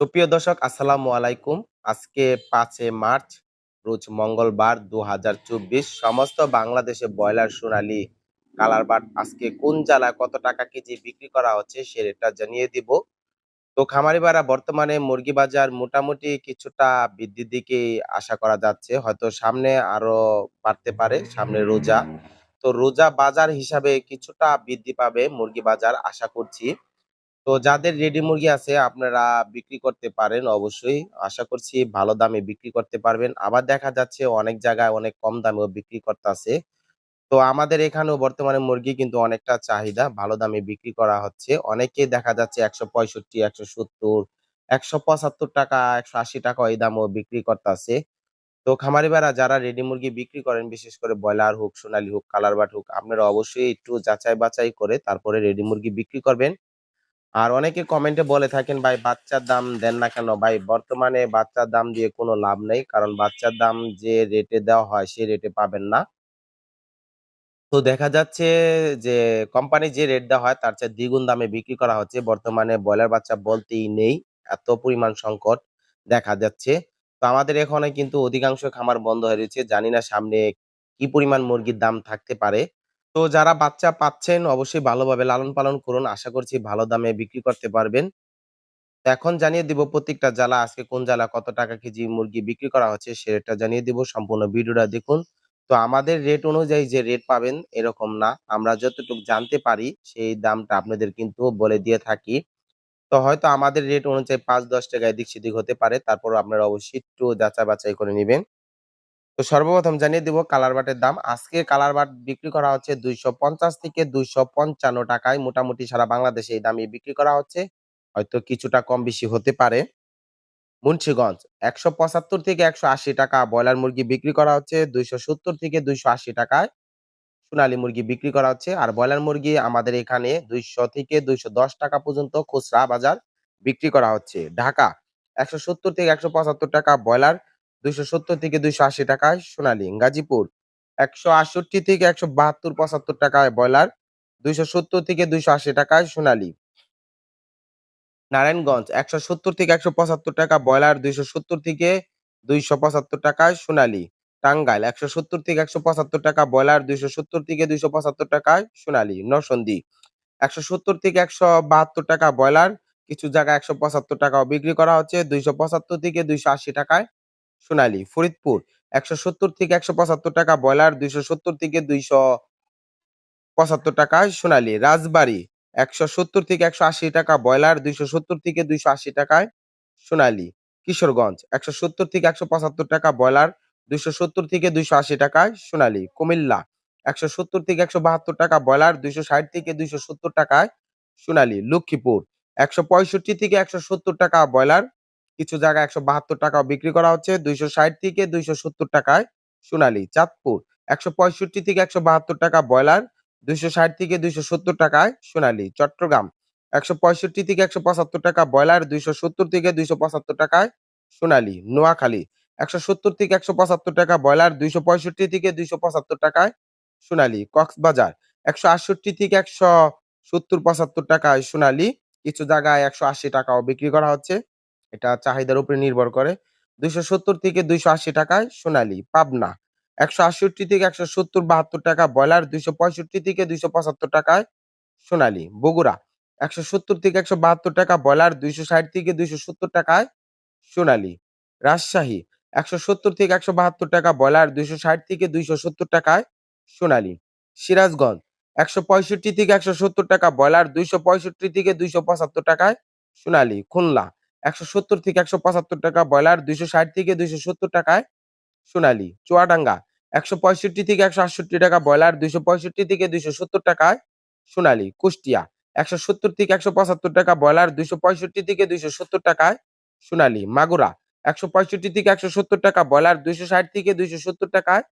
সুপ্রিয় দর্শক, আসসালামু আলাইকুম। আজকে পাঁচে মার্চ, রোজ মঙ্গলবার দু সমস্ত বাংলাদেশে ব্রয়লার সোনালী কালার বাট আজকে কোন জেলায় কত টাকা কেজি বিক্রি করা হচ্ছে সে রেটটা জানিয়ে দিব। তো খামারিবারা বর্তমানে মুরগি বাজার মোটামুটি কিছুটা বৃদ্ধির দিকে আশা করা যাচ্ছে। হয়তো সামনে আরও বাড়তে পারে, সামনে রোজা। তো রোজা বাজার হিসাবে কিছুটা বৃদ্ধি পাবে মুরগি বাজার, আশা করছি। তো যাদের রেডি মুরগি আছে আপনারা বিক্রি করতে পারেন অবশ্যই। আশা করছি ভালো দামে বিক্রি করতে পারবেন। আবার দেখা যাচ্ছে অনেক জায়গায় অনেক কম দামেও বিক্রি করতাছে। তো আমাদের এখানেও বর্তমানে মুরগি কিন্তু অনেকটা চাহিদা। ভালো দামে বিক্রি করা হচ্ছে। অনেকেই দেখা যাচ্ছে ৳১৬৫, ৳১৭০, ৳১৭৫ ৳১৮০ এই দামেও বিক্রি করতাছে। তো খামারি ভাইরা যারা রেডি মুরগি বিক্রি করেন বিশেষ করে ব্রয়লার হোক, সোনালী হোক, কালার বাট হোক আপনারা অবশ্যই একটু যাচাই বাছাই করে তারপরে রেডি মুরগি বিক্রি করবেন। আর অনেকে কমেন্টে বলে থাকেন, ভাই, বাচ্চার দাম দেন না কেন? ভাই, বর্তমানে বাচ্চার দাম দিয়ে কোনো লাভ নেই। কারণ বাচ্চার দাম যে রেটে দেওয়া হয়, সে রেটে পাবেন না। তো দেখা যাচ্ছে যে কোম্পানি যে রেট দেওয়া হয়, তার চেয়ে দ্বিগুণ দামে বিক্রি করা হচ্ছে। বর্তমানে ব্রয়লার বাচ্চা বলতেই নেই। এত পরিমাণ সংকট দেখা যাচ্ছে। তো আমাদের এখানে কিন্তু অধিকাংশ খামার বন্ধ হয়ে রয়েছে। জানি না সামনে কি পরিমাণ মুরগির দাম থাকতে পারে। তো যারা বাচ্চা পাচ্ছেন, অবশ্যই ভালোভাবে লালন পালন করুন। আশা করছি ভালো দামে বিক্রি করতে পারবেন। এখন জানিয়ে দিব প্রত্যেকটা জ্বালা, আজকে কোন জেলা কত টাকা কেজি মুরগি বিক্রি করা হচ্ছে সে রেটটা জানিয়ে দিব। সম্পূর্ণ ভিডিওটা দেখুন। তো আমাদের রেট অনুযায়ী যে রেট পাবেন এরকম না। আমরা যতটুকু জানতে পারি সেই দামটা আপনাদের কিন্তু বলে দিয়ে থাকি। তো হয়তো আমাদের রেট অনুযায়ী ৳৫-১০ এদিক সেদিক হতে পারে। তারপর আপনারা অবশ্যই একটু যাচাই বাছাই করে নিবেন। তো সর্বপ্রথম জানিয়ে দিব কালার বাটের দাম। আজকে কালার বাট বিক্রি করা হচ্ছে ৳২৫০ থেকে ৳২৫৫ মোটামুটি সারা বাংলাদেশে এই দামে বিক্রি করা হচ্ছে। হয়তো কিছুটা কম বেশি হতে পারে। মুন্সিগঞ্জ ৳১৭৫ থেকে ৳১৮০ ব্রয়লার মুরগি বিক্রি করা হচ্ছে ৳২৭০ থেকে ৳২৮০ সোনালী মুরগি বিক্রি করা হচ্ছে। আর ব্রয়লার মুরগি আমাদের এখানে দুইশো থেকে ৳২১০ পর্যন্ত খুচরা বাজার বিক্রি করা হচ্ছে। ঢাকা ৳১৭০ থেকে ৳১৭৫ ব্রয়লার, ৳২৭০ থেকে ৳২৮০ সোনালী। গাজীপুর ৳১৬৮ থেকে ৳১৭২-৭৫ ব্রয়লার, ৳২৭০ থেকে ৳২৮০ সোনালী। নারায়ণগঞ্জ ৳১৭০ থেকে ৳১৭৫ ব্রয়লার, ৳২৭০ থেকে ৳২৭৫ সোনালী। টাঙ্গাইল ৳১৭০ থেকে ৳১৭৫ ব্রয়লার, ৳২৭০ থেকে ৳২৭৫ সোনালী। নরসিংদী ৳১৭০ থেকে ৳১৭২ ব্রয়লার, কিছু জায়গায় ৳১৭৫ ও বিক্রি করা হচ্ছে ৳২৭৫ থেকে ৳২৮০ সোনালী। ফরিদপুর ৳১৭০ থেকে ৳১৭৫ ব্রয়লার, ৳২৭০ থেকে ৳২৭৫ সোনালী। রাজবাড়ী ৳১৭০ থেকে ৳১৮০ ব্রয়লার, ৳২৭০ থেকে ৳২৮০ সোনালী। কিশোরগঞ্জ ৳১৭০ থেকে ৳১৭৫ ব্রয়লার, ৳২৭০ থেকে ৳২৮০ সোনালী। কুমিল্লা ৳১৭০ থেকে ৳১৭২ ব্রয়লার, ৳২৬০ থেকে ৳২৭০ সোনালী। লক্ষ্মীপুর ৳১৬৫ থেকে ৳১৭০ ব্রয়লার, কিছু জায়গায় ৳১৭২ বিক্রি করা হচ্ছে ৳২৬০ থেকে ৳২৭০ সোনালী। চাঁদপুর ৳১৬৫ থেকে ৳১৭২ ব্রয়লার, ৳২৬০ থেকে ৳২৭০ সোনালী। চট্টগ্রাম ৳১৬৫ থেকে ৳১৭৫ ব্রয়লার, ৳২৭০ থেকে ৳২৭৫ সোনালী। নোয়াখালী ৳১৭০ থেকে ৳১৭৫ ব্রয়লার, ৳২৬৫ থেকে ৳২৭৫ সোনালী। কক্সবাজার ৳১৬৮ থেকে একশো সত্তর পঁচাত্তর টাকায় সোনালি কিছু জায়গায় একশো আশি টাকাও বিক্রি করা হচ্ছে। এটা চাহিদার উপরে নির্ভর করে। ৳২৭০ থেকে ৳২৮০ সোনালী। পাবনা ৳১৬৮ থেকে ৳১৭০-৭২ ব্রয়লার, ৳২৬৫ থেকে ৳২৭৫ সোনালী। বগুড়া ৳১৭০ থেকে ৳১৭২ ব্রয়লার, ৳২৬০ থেকে ৳২৭০ সোনালী। রাজশাহী ৳১৭০ থেকে ৳১৭২ ব্রয়লার, ৳২৬০ থেকে ৳২৭০ সোনালী। সিরাজগঞ্জ ৳১৬৫ থেকে ৳১৭০ ব্রয়লার, ৳২৬৫ থেকে ৳২৭৫ সোনালী। খুলনা ৳১৭০ থেকে ৳১৭৫ ব্রয়লার, ৳২৬০ থেকে ৳২৭০ সোনালী। চুয়াডাঙ্গা ৳১৬৫ থেকে ৳১৬৮ ব্রয়লার, ৳২৬৫ থেকে ৳২৭০ সোনালী। কুষ্টিয়া ৳১৭০ থেকে ৳১৭৫ ব্রয়লার, ৳২৬৫ থেকে ৳২৭০ সোনালী। মাগুরা ৳১৬৫ থেকে ৳১৭০ ব্রয়লার, ৳২৬০ থেকে ৳২৭০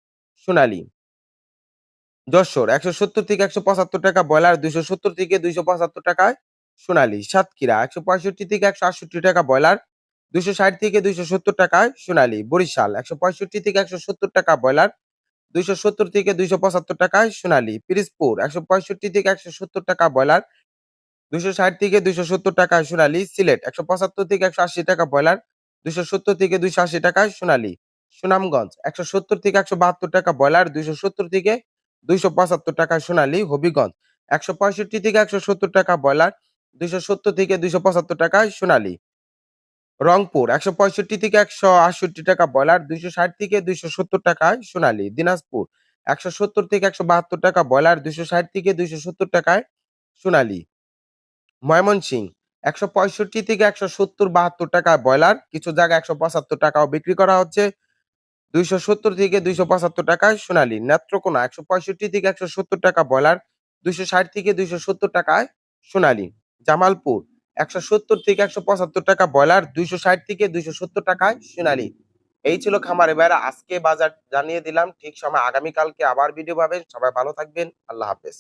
সোনালী। যশোর ৳১৭০ থেকে ৳১৭৫ ব্রয়লার, ৳২৭০ থেকে ৳২৭৫ সোনালী। সাতক্ষীরা ৳১৬৫ থেকে ৳১৬৮ ব্রয়লার, ৳২৬০ থেকে ৳২৭০ সোনালী। বরিশাল ৳১৬৫ থেকে ৳১৭০ ব্রয়লার, ৳২৭০ থেকে ৳২৭৫ সোনালী। পিরোজপুর ৳১৬৫ থেকে ৳১৭০ ব্রয়লার, দুইশো ষাট থেকে দুইশো সত্তর টাকায় সোনালী সিলেট একশো পঁচাত্তর থেকে একশো আশি টাকা ব্রয়লার দুইশো সত্তর থেকে দুইশো আশি টাকায় সোনালী সুনামগঞ্জ একশো সত্তর থেকে একশো বাহাত্তর টাকা ব্রয়লার দুইশো সত্তর থেকে দুইশো পঁচাত্তর টাকায় সোনালী হবিগঞ্জ একশো পঁয়ষট্টি থেকে একশো সত্তর টাকা ব্রয়লার দুইশো সত্তর থেকে দুইশো পঁচাত্তর টাকায় সোনালী। রংপুর, একশো পঁয়ষট্টি থেকে একশো আটষট্টি টাকা ব্রয়লার, দুইশো ষাট থেকে দুইশো সত্তর টাকায় সোনালী। দিনাজপুর, একশো সত্তর থেকে একশো বাহাত্তর টাকা ব্রয়লার, দুইশো ষাট থেকে দুইশো সত্তর টাকায় সোনালী। ময়মনসিং একশো পঁয়ষট্টি থেকে একশো সত্তর বাহাত্তর টাকা ব্রয়লার, কিছু জায়গায় একশো পঁচাত্তর টাকাও বিক্রি করা হচ্ছে। দুইশো সত্তর থেকে দুইশো পঁচাত্তর টাকায় সোনালী। নেত্রকোনা, একশো পঁয়ষট্টি থেকে একশো সত্তর টাকা ব্রয়লার, দুইশো ষাট থেকে দুইশো সত্তর টাকায় সোনালী। জামালপুর, একশো সত্তর থেকে একশো পঁচাত্তর টাকা ব্রয়লার, দুইশো ষাট থেকে দুইশো সত্তর টাকায় সোনালী। এই ছিল খামারে এবার আজকে বাজার জানিয়ে দিলাম, ঠিক সময় আগামীকালকে আবার ভিডিও পাবেন। সবাই ভালো থাকবেন, আল্লাহ হাফেজ।